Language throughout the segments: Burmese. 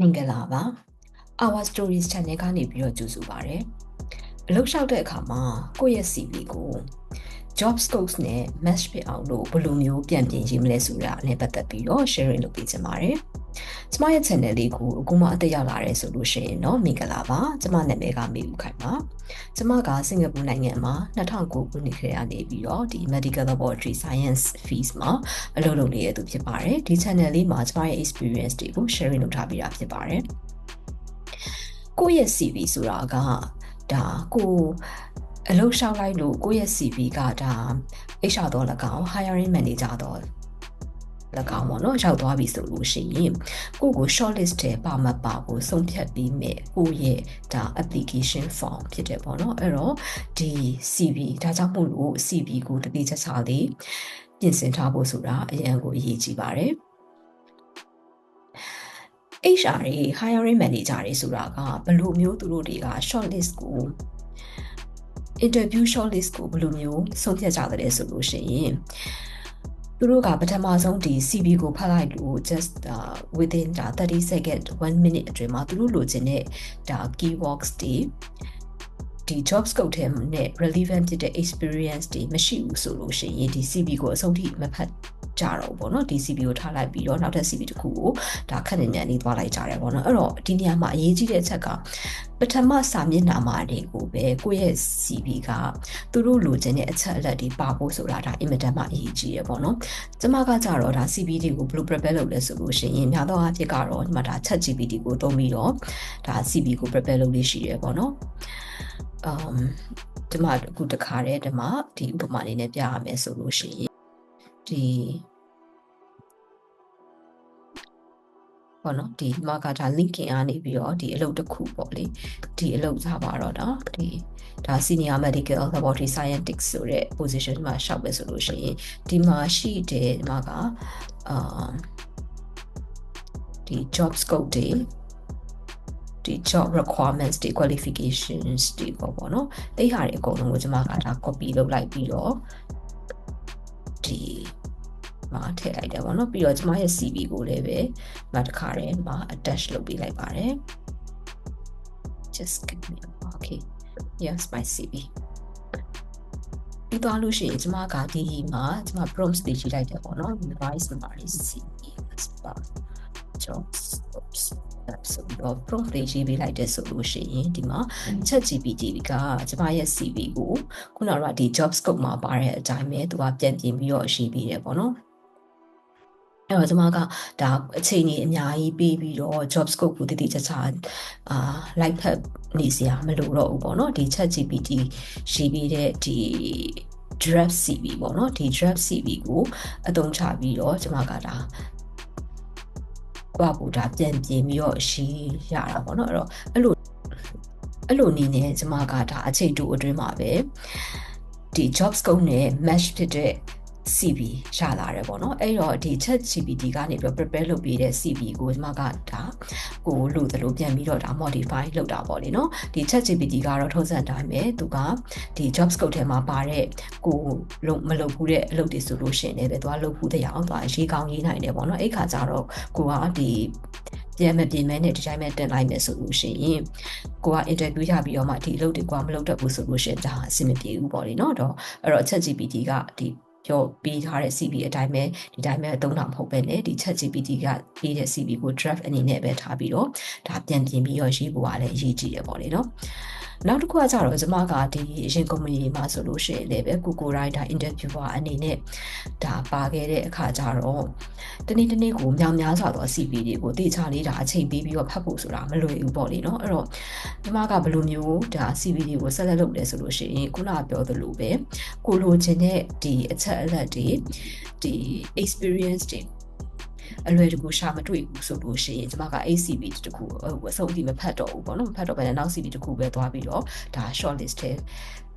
မင်္ဂလာပါ Our Stories Channel ကနေပြီးတော့ကြိုဆိုပါရစေအလုပ်လျှောက်တဲ့အခါမှာကိုယ့်ရဲ့ CV ကို job scopes နဲ့ match ဖြစ်အောင်လို့ဘယ်လိုမျိုးပြန်ပြင်ရေးမလဲဆိုတာနဲ့ပတ်သက်ပြီးတော့ sharing လုပ်ပေးချင်ပါတယ် ကျမရဲ့ channel လေးကိုအခုမှအသက်ရောက်လာရဲဆိုလို့ရှိရင်တော့မင်္ဂလာပါကျမနာမည်ကမေဦးခိုင်ပါကျမကစင်ကာပူနိုင်ငံမှာ2009ခုနှစ်ခန့်ကနေပြီးတော့ဒီ medical laboratory science field မှာအလုပ်လုပ်နေတဲ့သူဖြစ်ပါတယ်ဒီ channel လေးမှာကျမရဲ့ experience တွေကို sharing လုပ်ထားပေးတာဖြစ်ပါတယ်ကိုယ့်ရဲ့ CV ဆိုတာကဒါကိုအလုပ်ရှောက်လိုက်လို့ကိုယ့်ရဲ့ CV ကဒါ HR တော့၎င်း hiring manager တော့၎ င်းပေါ့နော်ရောက်သွားပြီဆိုလို့ရှိရင်ကိုကို shortlist ထဲပါမပါကိုဆုံးဖြတ်ပြီးမဲ့ကိုရဲ့ဒါ application form ဖြစ်တယ်ပေါ့နော်အဲ့တော့ဒီ CV ဒါကြောင့်မို့လို့ CV ကိုတတိချက်ချလေးပြင်ဆင်ထားဖို့ဆိုတာအရန်ကိုအရေးကြီးပါတယ် HR တွေ hiring manager တွေဆိုတာကဘယ်လိုမျိုးသူတို့တွေက shortlist ကို interview shortlist ကိုဘယ်လိုမျိုးဆုံးဖြတ်ကြတယ်ဆိုလို့ရှိရင် သူတို့ကပထမဆုံးဒီ CV ကိုဖတ်လိုက်လို့ just uh, within ဒါ30 second 1 minute အတွင်းမှာသူတို့လိုချင်တဲ့ဒါ keywords တွေဒီ job scope ထဲနဲ့ relevant ဖြစ်တဲ့ experience တွေမရှိဘူးဆိုလို့ရှိရင်ဒီ CV ကိုအဆုံးထိမဖတ် ကြတော့ဘောနော်ဒီ CP ကိုထားလိုက်ပြီးတော့နောက်ထပ် CP တစ်ခုကိုဒါခက်နေမြန်နေသွားလိုက်ကြတယ်ဘောနော်အဲ့တော့ဒီနေရာမှာအရေးကြီးတဲ့အချက်ကပထမစာမျက်နှာမှာတွေကိုပဲကိုယ့်ရဲ့ CV ကသူတို့လိုချင်တဲ့အချက်အလက်တွေပါဖို့ဆိုတာဒါအင်မတန်မှအရေးကြီးရပေါ့နော်။ကျမကကြတော့ဒါ CV တွေကိုဘယ်လို prepare လုပ်လဲဆိုလို့ရှိရင်များသောအားဖြင့်ကတော့ဒီမှာဒါ ChatGPT ကိုသုံးပြီးတော့ဒါ CV ကို prepare လုပ်လို့ရှိရပေါ့နော်။ um ဒီမှာအခုတခါတည်းဒီမှာဒီဥပမာလေးနဲ့ပြရမယ်ဆိုလို့ရှိရင်ဒီ ပေါ့နော်ဒီမှာကဒါ linking ကနေပြီးတော့ဒီအလုပ်တစ်ခုပေါ့လေဒီအလုပ်စားပါတော့နော်ဒီဒါ senior medical laboratory scientist ဆိုတဲ့ position မှာရှောက်ပဲဆိုလို့ရှိရင်ဒီမှာရှိတယ်ဒီမှာကအာဒီ job scope တွေဒီ job requirements တွေ qualifications တွေပေါ့ပေါ့နော်အဲ့ဟာတွေအကုန်လုံးကိုကျွန်မကဒါ copy လုပ်လိုက်ပြီးတော့ဒီ မှာထည့်လိုက်တယ်ပေါ့နော်ပြီးတော့ကျွန်မရဲ့ CV ကိုလည်းပဲမှာတစ်ခါတည်းမှာ attach လုပ်ပေးလိုက်ပါတယ် just give me okay yes my CV ပြီးသွားလို့ရှိရင်ကျွန်မကဒီမှာကျွန်မ prompts တွေရေးလိုက်တယ်ပေါ့နော် revise my CV spot jobs oops ဆိုတော့ prompt တွေရေးပေးလိုက်တဲ့ဆိုလို့ရှိရင်ဒီမှာ chat GPT ကကျွန်မရဲ့ CV ကိုခုနကဒီ job scope မှာပါတဲ့အတိုင်းပဲသူကပြန်ပြင်ပြီးတော့ရေးပေးတယ်ပေါ့နော် အဲ့တော့ကျွန်မကဒါအချိန်ကြီးအများကြီးပေးပြီးတော့ job scope ကိုတည်တည်ချာချာအာ like ဖတ်နေစရာမလိုတော့ဘူးပေါ့နော်ဒီ chat GPT ရေးပြီးတဲ့ဒီ draft CV ပေါ့နော်ဒီ draft CV ကိုအသုံးချပြီးတော့ကျွန်မကဒါကိုယ့်ကိုဒါပြန်ပြင်ပြီးတော့ရှိရတာပေါ့နော်အဲ့တော့အဲ့လိုအဲ့လိုနေနေကျွန်မကဒါအချိန်တူအတွင်းမှာပဲဒီ job scope နဲ့ match ဖြစ်တဲ့ CV ရလာတယ်ပေါ့နော်အဲ့တော့ဒီ chat GPT ကနေပြီး prepare လုပ်ပေးတဲ့ CV ကိုကျွန်မကဒါကိုလို့သလိုပြန်ပြီးတော့ဒါ modify လုပ်တာပေါ့လေနော်ဒီ chat GPT ကတော့ထုံးစံတိုင်းပဲသူကဒီ job scope ထဲမှာပါတဲ့ကိုလုံးမလုပ်ဘူးတဲ့အလုပ်တွေဆိုလို့ရှိရင်လည်းပဲသူကလုပ်ဘူးတဲ့အောင်သူကရေးကောင်းရေးနိုင်တယ်ပေါ့နော်အဲ့ခါကျတော့ကိုကဒီပြန်မပြင်မဲနဲ့ဒီတိုင်းပဲတင်လိုက်မယ်ဆိုလို့ရှိရင်ကိုက interview ရပြီးတော့မှဒီအလုပ်တွေကမလုပ်တတ်ဘူးဆိုလို့ရှိရင်ဒါအဆင်မပြေဘူးပေါ့လေနော်တော့အဲ့တော့ chat GPT ကဒီ ပြောပေးထားတဲ့ CV အတိုင်းပဲဒီတိုင်းပဲအသုံးတာမဟုတ်ပဲねဒီ Chat GPT ကပေးတဲ့ CV ကို draft အနေနဲ့ပဲထားပြီးတော့ဒါပြန်ပြင်ပြီးတော့ရေးဖို့ကလည်းအရေးကြီးတယ်ပေါ့လေနော်နောက်တစ်ခုကကြတော့ကျွန်မကဒီအရင် company မှာဆိုလို့ရှိရင်လည်းပဲကိုကိုတိုင်းဒါ interviewer အနေနဲ့ဒါပါခဲ့တဲ့အခါကျတော့တနေ့တနေ့ကိုများများစွာသော CV တွေကိုတေချာလေးဒါအချိန်ပေးပြီးတော့ဖတ်ဖို့ဆိုတာမလွယ်ဘူးပေါ့လေနော်အဲ့တော့ကျွန်မကဘယ်လိုမျိုးဒါ CV တွေကိုဆက်လက်လုပ်လဲဆိုလို့ရှိရင်ခုနပြောသလိုပဲကိုလိုချင်တဲ့ဒီအချက်အလက်တွေဒီ experience တွေအလွယ်တကူရှာမတွေ့ဘူးဆိုလို့ရှိရင်ကျွန်မက ACB တခုဟိုအဆုံးအထိမဖတ်တော့ဘူးပေါ့နော်မဖတ်တော့ဘဲနဲ့နောက် CV တခုပဲသွားပြီးတော့ဒါ short list ထဲ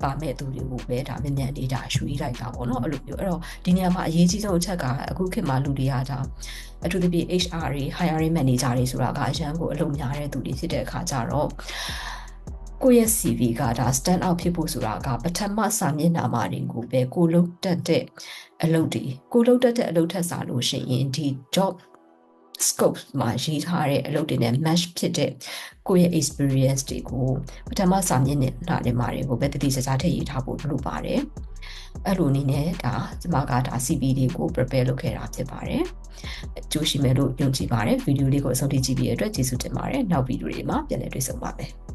ပါမဲ့သူတွေကိုပဲဒါမြန်မြန်လေးဒါရွှေ့လိုက်တာပေါ့နော်အဲ့လိုမျိုးအဲ့တော့ဒီနေရာမှာအရေးကြီးဆုံးအချက်ကအခုခေတ်မှာလူတွေကဒါအထူးသဖြင့် HR တွေ hiring manager တွေဆိုတာကအရန်ကိုအလုပ်များတဲ့သူတွေဖြစ်တဲ့အခါကျတော့ ကိုယ့်ရဲ့ CV ကဒါ stand out ဖြစ်ဖို့ဆိုတာကပထမစာမျက်နှာမှာတွေကိုပဲကိုလုပ်တတ်တဲ့အလုပ်တွေကိုလုပ်တတ်တဲ့အလုပ်ထက်စားလို့ရှိရင်ဒီ job scope မှာရေးထားတဲ့အလုပ်တွေနဲ့ match ဖြစ်တဲ့ကိုယ့်ရဲ့ experience တွေကိုပထမစာမျက်နှာတွေမှာတွေကိုပဲတတိစစထည့်ရေးထားဖို့လုပ်ပါတယ်အဲ့လိုအနေနဲ့ဒါကျမကဒါ CV တွေကို prepare လုပ်ခဲ့တာဖြစ်ပါတယ်ကြိုးရှိမယ်လို့ယုံကြည်ပါတယ်ဗီဒီယိုလေးကိုအဆုံးထိကြည့်ပြီးတဲ့အတွက်ကျေးဇူးတင်ပါတယ်နောက်ဗီဒီယိုတွေမှာပြန်လည်တွေ့ဆုံပါမယ်